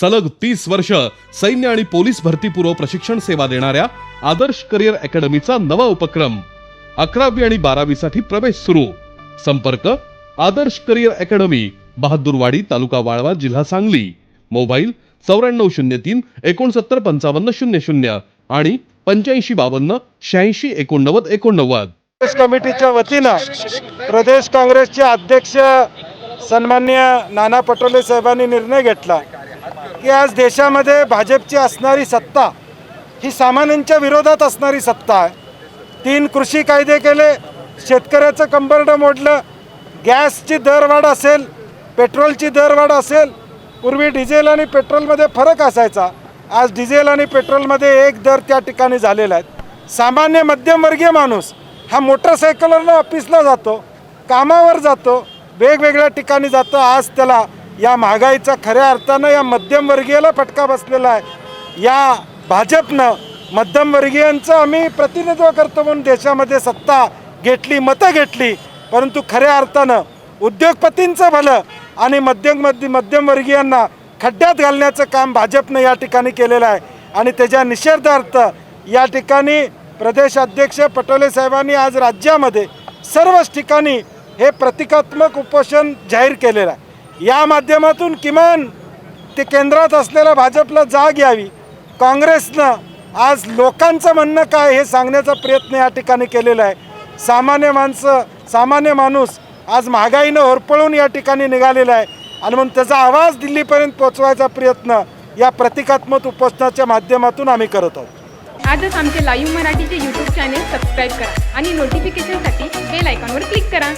सलग तीस वर्ष सैन्य आणि पोलीस भरतीपूर्व प्रशिक्षण सेवा देणाऱ्या आदर्श करिअर अकॅडमीचा नवा उपक्रम अकरावी आणि बारावी साठी प्रवेश सुरू. संपर्क आदर्श करिअर अकॅडमी बहादूरवाडी तालुका वाळवा जिल्हा सांगली. मोबाईल चौऱ्याण्णव शून्य तीन एकोणसत्तर पंचावन्न शून्य शून्य आणि पंच्याऐंशी बावन्न शहाऐंशी एकोणनव्वद एकोणनव्वद. काँग्रेस कमिटीच्या वतीनं प्रदेश काँग्रेसचे अध्यक्ष सन्मान्य नाना पटोले साहेबांनी निर्णय घेतला. की आज देशामध्ये भाजपची असणारी सत्ता ही सामान्यांच्या विरोधात असणारी सत्ता आहे. तीन कृषी कायदे केले शेतकऱ्याचं कंबरडं मोडलं गॅसची दरवाढ असेल पेट्रोलची दरवाढ असेल पूर्वी डिझेल आणि पेट्रोलमध्ये फरक असायचा. आज डिझेल आणि पेट्रोलमध्ये एक दर त्या ठिकाणी झालेला आहे. सामान्य मध्यमवर्गीय माणूस हा मोटरसायकलवरनं ऑफिसला जातो कामावर जातो वेगवेगळ्या ठिकाणी जातो. आज त्याला या महागाईचा खऱ्या अर्थानं या मध्यमवर्गीयाला फटका बसलेला आहे. या भाजपनं मध्यमवर्गीयांचं आम्ही प्रतिनिधित्व करतो म्हणून देशामध्ये सत्ता घेतली मतं घेतली. परंतु खऱ्या अर्थानं उद्योगपतींचं भलं आणि मध्यम मध्य मध्यमवर्गीयांना खड्ड्यात घालण्याचं काम भाजपनं या ठिकाणी केलेलं आहे. आणि त्याच्या निषेधार्थ या ठिकाणी प्रदेशाध्यक्ष पटोले साहेबांनी आज राज्यामध्ये सर्वच ठिकाणी हे प्रतिकात्मक उपोषण जाहीर केलेलं आहे. या माध्यमातून किमान ते केंद्रात असलेल्या भाजपला जाग यावी. काँग्रेसनं आज लोकांचं म्हणणं काय हे सांगण्याचा प्रयत्न या ठिकाणी केलेला आहे. सामान्य माणसं सामान्य माणूस आज महागाईनं होरपळून या ठिकाणी निघालेला आहे. आणि म्हणून त्याचा आवाज दिल्लीपर्यंत पोचवायचा प्रयत्न या प्रतिकात्मक उपोषणाच्या माध्यमातून आम्ही करत आहोत. आजच आमचे लाईव्ह मराठीचे यूट्यूब चॅनेल सबस्क्राईब करा आणि नोटिफिकेशनसाठी बेल आयकॉनवर क्लिक करा.